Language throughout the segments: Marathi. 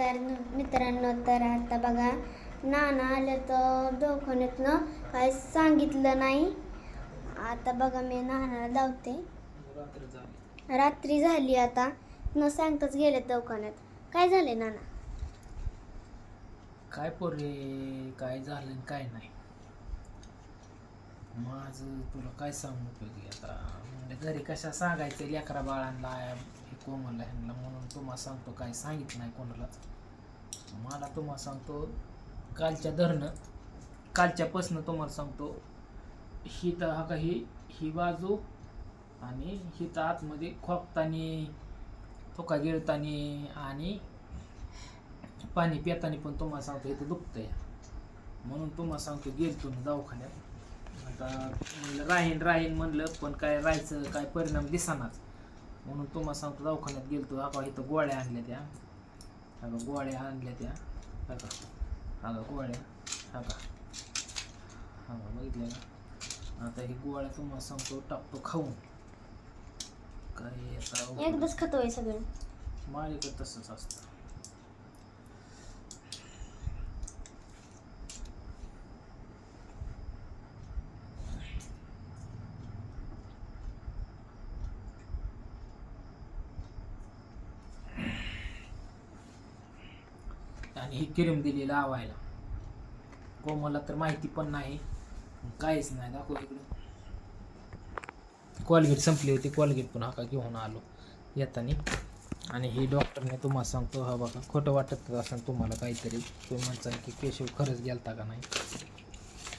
नमस्कार मित्रांनो तर आता बघा नाना आलं तर दवाखान्यातनं काय सांगितलं नाही. आता बघा मी नानाला धावते रात्री झाली आता. न सांगताच गेले दवाखान्यात. काय झाले नाना? काय पोरे काय झालं काय नाही? माझं तुला काय सांगू उपयोगी आता? म्हणजे घरी कशा सांगायचं लेकरा बाळांना? हे कोमलला ह्यांना म्हणून तुम्हाला सांगतो काय सांगितलं नाही कोणालाच. मला तुम्हाला सांगतो कालच्या धरणं कालच्यापासनं तुम्हाला सांगतो ही तर हा काही ही बाजू आणि ही तर आतमध्ये खोकतानी थोका गिळतानी आणि पाणी पितानी पण तुम्हाला सांगतो इथं दुखतंय. म्हणून तुम्हाला सांगतो गेल तुम्ही दवाखान्यात. आता म्हणलं राहीन राहीन म्हणलं पण काय राहायचं काय परिणाम दिसानाच. म्हणून तुम्हाला सांगतो दवाखान्यात गेलतो आता इथं गोळ्या आणल्या त्या. अगं गोळ्या आणल्या त्या. अगं अगं गोळ्या. अगं अगं बघितलं का? आता ही गोळ्या तुम्हाला सांगतो टाकतो खाऊन. काय आता एकदाच खातोय सगळं. माझ्याकडे तसंच असतं. आणि ही क्रीम दिली लावायला. कोमलला तर माहिती पण नाही. काहीच नाही दाखव इकडे. कॉलगेट संपली होती. कॉलगेट पण हा का घेऊन आलो. येताना. आणि ही डॉक्टरने तुम्हाला सांगतो हा बघा खोटं वाटत असेल तुम्हाला काहीतरी. तुम्ही म्हणता की केशव खरंच गेलता का नाही?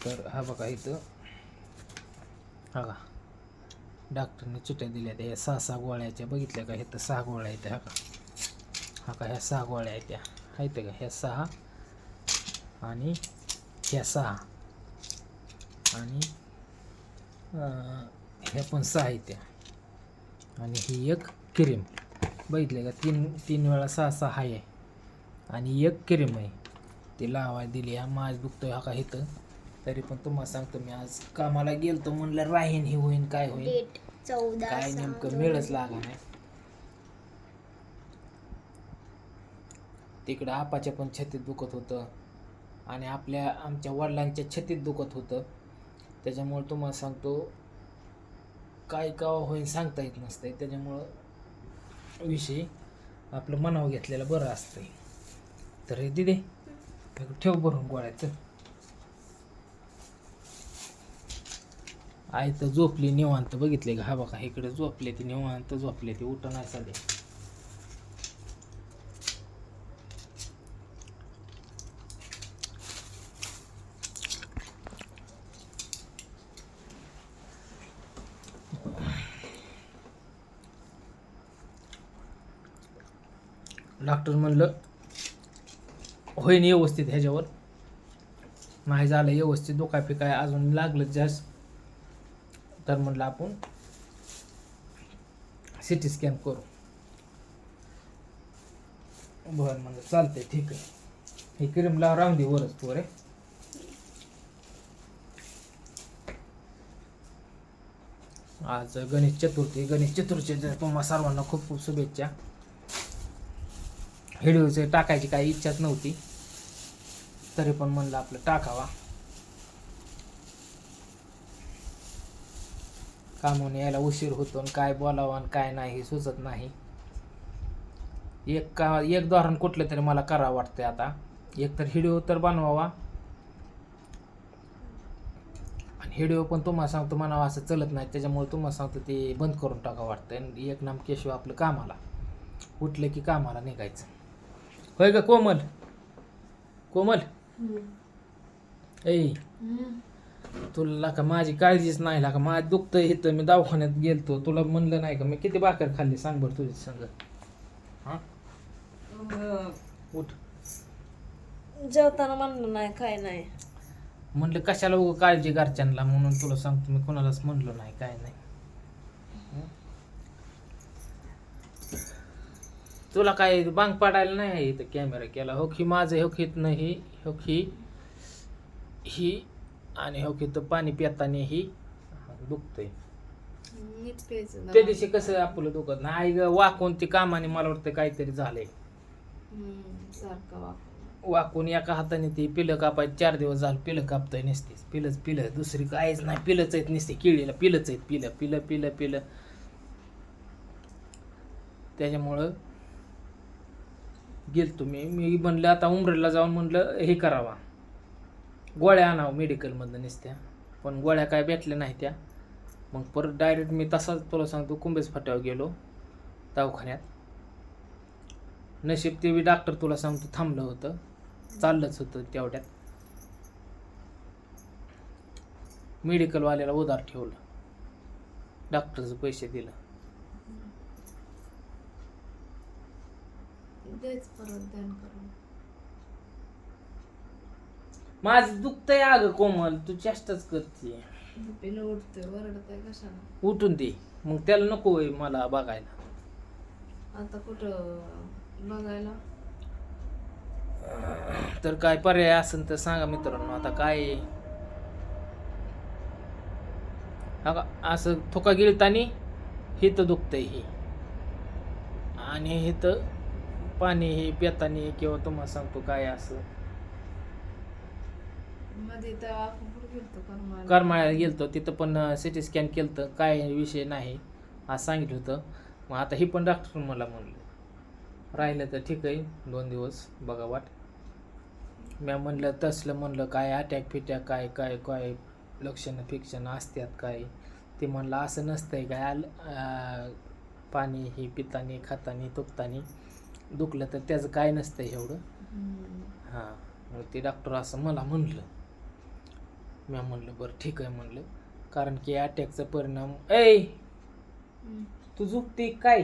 तर हा बघा इथं. हा का डॉक्टरने चिट्या दिल्या त्या. सहा सहा गोळ्याच्या बघितल्या का? इथं सहा गोळ्या आहेत हा का हा का? ह्या सहा गोळ्या आहेत त्या. आहेत का? ह्या सहा आणि ह्या सहा. आणि ह्या पण सहा आहेत त्या आणि ही एक क्रीम. बघितले का? तीन तीन वेळा सहा सहा आहे. आणि एक क्रीम आहे. ती लावाय दिली. हा माझ दुखतोय हा का इथं? तरी पण तुम्हाला सांगतो मी आज कामाला गेलतो म्हणलं राहीन ही होईन काय होईन. काय नेमकं मिळच. लागा नाही तिकडं आपाच्या पण छतीत दुखत होतं. आणि आपल्या आमच्या वडिलांच्या छतीत दुखत होतं. त्याच्यामुळं तुम्हाला सांगतो काय का होईन सांगता येत नसतंय. त्याच्यामुळं विषयी आपलं मनावं घेतलेलं बरं असतंय. तर हे दिदे ठेव भरून गोळ्याचं. आई तर झोपली निवांत बघितले का? हा बघा इकडे झोपले ती निवांत झोपले ती. उठ नाही साधे. डॉक्टर म्हणलं होईन व्यवस्थित ह्याच्यावर. नाही झालं व्यवस्थित दुखाय फिकाय अजून लागलं जास्त. तर म्हणलं आपण सी टी स्कॅन करू. बरं म्हणलं चालतंय ठीक आहे. हे क्रीम लाव राहून दे वरच तू रे आज गणेश चतुर्थी गणेश चतुर्थी तुम्हाला सर्वांना खूप खूप शुभेच्छा. व्हिडिओचे टाकायची काही इच्छाच नव्हती. तरी पण म्हणलं आपलं टाकावा. कामून यायला उशीर होतो आणि काय बोलावं आणि काय नाही हे सुचत नाही. एक का एक धोरण कुठलं तरी मला करावं वाटतंय आता. एक तर व्हिडिओ तर बनवावा. आणि व्हिडिओ पण तुम्हाला सांगतो म्हणावं असं चलत नाही. त्याच्यामुळे तुम्हाला सांगतो ते बंद करून टाकावं वाटतंय. आणि एक नाम केशव आपलं कामाला उठलं की कामाला निघायचं. होय का कोमल? कोमल. ऐ. तुला का माझी काळजीच नाही का? माझं दुखतं इथं. मी दवाखान्यात गेलतो. तुला म्हणलं नाही का? मी किती भाकर खाल्ली? सांग बरं तुझी संग. हा? उठ. जेवताना म्हणलं नाही काय नाही. म्हणलं कशाला उगं काळजी घरच्यांना? म्हणून तुला सांगतो मी कोणालाच म्हणलो नाही काय नाही. तुला काय बांग पाडायला नाही आहे इथं कॅमेरा केला? हो की माझं हो की नाही हो की ही आणि हो की तर पाणी पिताना ही दुखतंय. मीच प्यायचं त्या दिवशी कसं आपलं दुखत नाही. आई ग वाकून ती कामाने मला वाटतं काहीतरी झालंय. हम्म, सारखं वापर वाकून एका हाताने ती पिलं कापायची चार दिवस झालं पिलं कापतंय नसतेच पिलंच पिलं दुसरी काहीच नाही. पिलंच आहेत नसते केळीला पिलंच आहेत पिलं पिलं पिलं पिलं. त्याच्यामुळं गेलतो. मी मी म्हणलं आता उमरेला जाऊन म्हणलं हे करावा. गोळ्या आणावं मेडिकलमधनं नसत्या. पण गोळ्या काय भेटल्या नाही त्या. मग परत डायरेक्ट मी तसाच तुला सांगतो कुंभेज फाट्यावर गेलो दवाखान्यात. नशीब ते बी डॉक्टर तुला सांगतो थांबलं होतं. चाललंच होतं तेवढ्यात. मेडिकलवाल्याला उधार ठेवलं. डॉक्टरचं पैसे दिलं. तेच परत ध्यान करून. माझं दुखतंय अगं कोमल तू चेष्टाच करते. झोपेनं उठतोय वरडतोय कशाला? उठून दे मग त्याला नको होय मला बघायला. आता कुठं बघायला? तर काय पर्याय असेल तर सांगा मित्रांनो आता काय आहे? हा का, असं थोका गिळतानी हिथं दुखतंय हे. आणि हिथं पाणी हे पितानी किंवा तुम्हाला सांगतो काय असं. मध्ये तर आपण कुठं गेलतो? करमाला करमाळ्याला गेलतो. तिथं पण सिटी स्कॅन केलं तर काय विषय नाही. आज सांगितलं होतं. मग आता ही पण डॉक्टर मला म्हणलं. राहिलं तर ठीक आहे. दोन दिवस बघा वाट. मी म्हणलं तसलं म्हणलं काय अटॅक फिटॅक काय काय काय लक्षणं फिक्षणं असतात काय? ते म्हणलं असं नसतंय काय. आल अं, पाणी ही पितानी खातानी तुकतानी. दुखलं तर त्याचं काय नसतंय एवढं. हां मग ते डॉक्टर असं मला म्हणलं मी म्हणलं बरं ठीक आहे म्हणलं कारण की अटॅकचा परिणाम ऐ. तू झुकते काय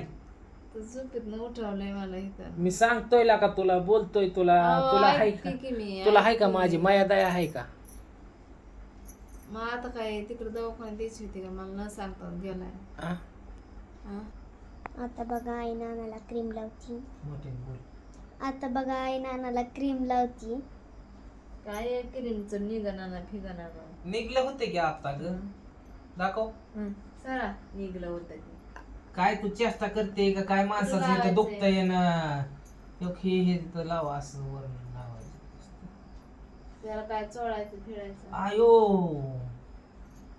उठवलंय मला इथं मी सांगतोय ला का तुला बोलतोय तुला अहो, तुला आहे ऐकते का की मी, तुला आहे का ऐकते. माझी माया दया आहे का मग आता काय तिकडे दवाखान्यात द्यायची होती का मला न सांगता गेलाय? हा? आता बघा आई नानाला क्रीम लावती. मोठ्याने बोल. आता बघा आई नानाला क्रीम लावती. काय क्रीमचं निघणार फिगणार निघले होते की आता ग? दाखव. सरा निघलं होतं ते. काय तू चेष्टा करते का? काय माणसाचं इथं. दुखतंय ना? ह्यो हे हे तिथं लावा असं वरून लावायचं. त्याला काय चोळायचं फिरायचं? आयो.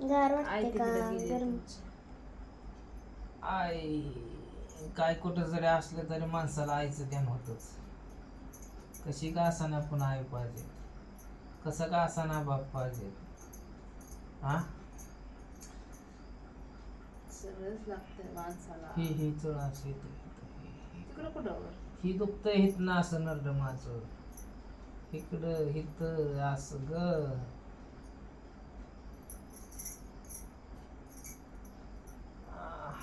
गार आई वाटते का? तिकडे गेली गरम तुमची. आई. काय कुठं जरी असलं तरी माणसाला आईचं ध्यान होतच. कशी का असाना पण आई पाहिजे? कसं का असाना बाप पाहिजे? हा सगळंच लागतंय माणसाला. ही ही चळ ही- तिकडं कुठं? ही हित ना असं नरड माझं. इकडं हित असं ग आह,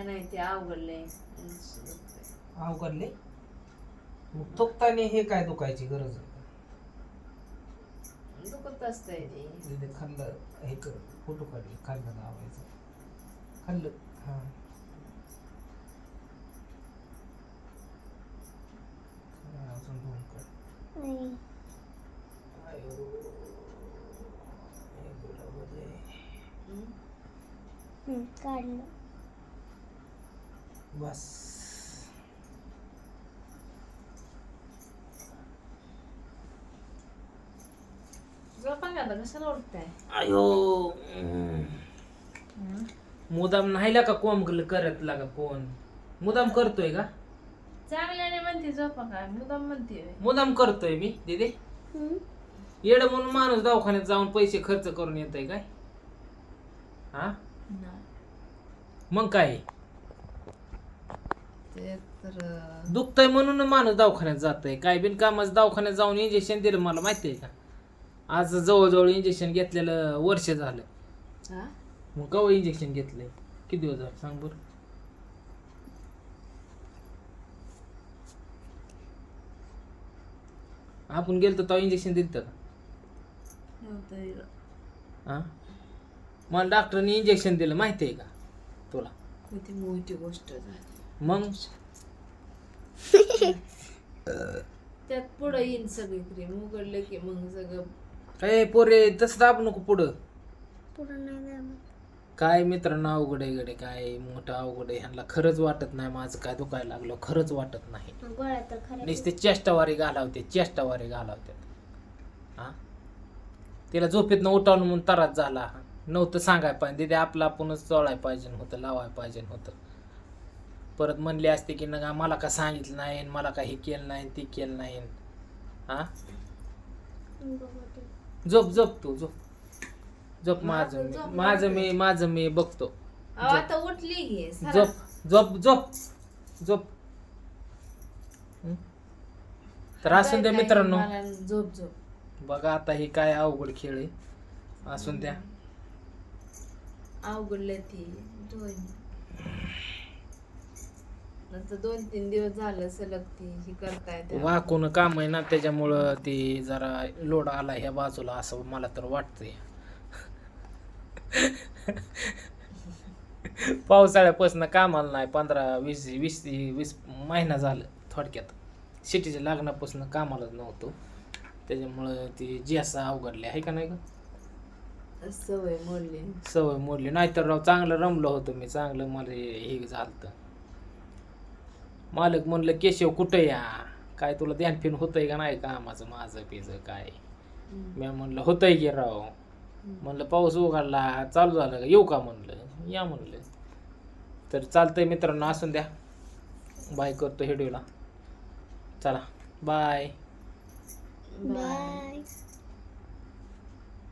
काय नाही ते अवघडले मग थुकताना हे काय दुखायची गरज आहे? दुखत असतंय ते तिथे खाल्लं हे कर फोटो काढले खाल्लं लावायचं खाल्लं हा हा, अजून दोन काढ आई आयो. हे बरोबर आहे. हं? हं, काढलं बस. झोपा का आता कशाला उठताय आयो मुदाम नाही का कोंब करत लागा कोण? मुदाम करतोय का? चांगल्याने म्हणते झोपा काय मुदाम म्हणते. होय. मुदाम करतोय मी दिदे? येड म्हणून माणूस दवाखान्यात जाऊन पैसे खर्च करून येतोय काय? हा? नाही. मग काय? ते तर अं, दुखतंय म्हणून माणूस दवाखान्यात जातोय. काय बिन कामाचं दवाखान्यात जाऊन इंजेक्शन दिलं मला माहिती आहे का? आज जवळजवळ इंजेक्शन घेतलेलं वर्ष झालं. हा? मग कवा इंजेक्शन घेतलंय? किती दिवस झाले? सांग बरं. आपण गेलतो तेव्हा इंजेक्शन दिलं का? नव्हतं दिलं. हा? मला डॉक्टरने इंजेक्शन दिलं माहिती आहे का? तुला. किती मोठी गोष्ट झाली. मग? त्यात पुढं येईन सगळी क्रीम उघडलं की मग सगळं काय पोरे तसं दाब नको पुढं. पुढं नाही. काय मित्रांनो अवघड आहे गडे काय मोठं अवघड आहे. ह्यांना खरंच वाटत नाही माझं काय दुखायला लागलं. खरंच वाटत नाही. गोळ्या तर खरं नुसते चेष्टावारी घालावते चेष्टावारी घालावतात हा? तिला झोपेतनं उठावून म्हणून तरात झाला. नव्हतं सांगाय पाहिजे. तिथे आपलं आपणच चोळाय पाहिजे होतं लावाय पाहिजे होतं. परत म्हणले असते की नका मला का सांगितलं नाही मला का हे केलं नाही ते केलं नाही हा? झोप झोप तू झोप. झोप माझं मी माझं मी माझं मी बघतो. आता उठली घे झोप झोप झोप. झोप? तर असून द्या मित्रांनो. झोप झोप. बघा आता ही काय अवघड खेळ आहे. असून द्या. अवघडले ती धुवून. नंतर दोन तीन दिवस झालं सलग ती ही करताय त्या. वाकून काम आहे ना त्याच्यामुळं ती जरा लोड आला ह्या बाजूला असं मला तर वाटतंय. पावसाळ्यापासून कामाला नाही पंधरा वीस वीस वीस महिना झालं थोडक्यात. सिटीच्या लग्नापासून कामालाच नव्हतो. त्याच्यामुळं ती जी असं अवघडली आहे का नाही का सवय मोडली. सवय मोडली. नाहीतर राव चांगलं रमलो होतो मी चांगलं मला हे झालं मालक म्हणलं केशव कुठं या? काय तुला ध्यान फिन होतंय का नाही कामाचं? माझं पिझं काय? मी म्हणलं होतंय की राव. म्हणलं पाऊस उघडला चालू झालं का? येऊ का म्हणलं? या म्हणलं. तर चालतंय मित्रांनो असून द्या. बाय करतो हेडूला चला बाय. बाय.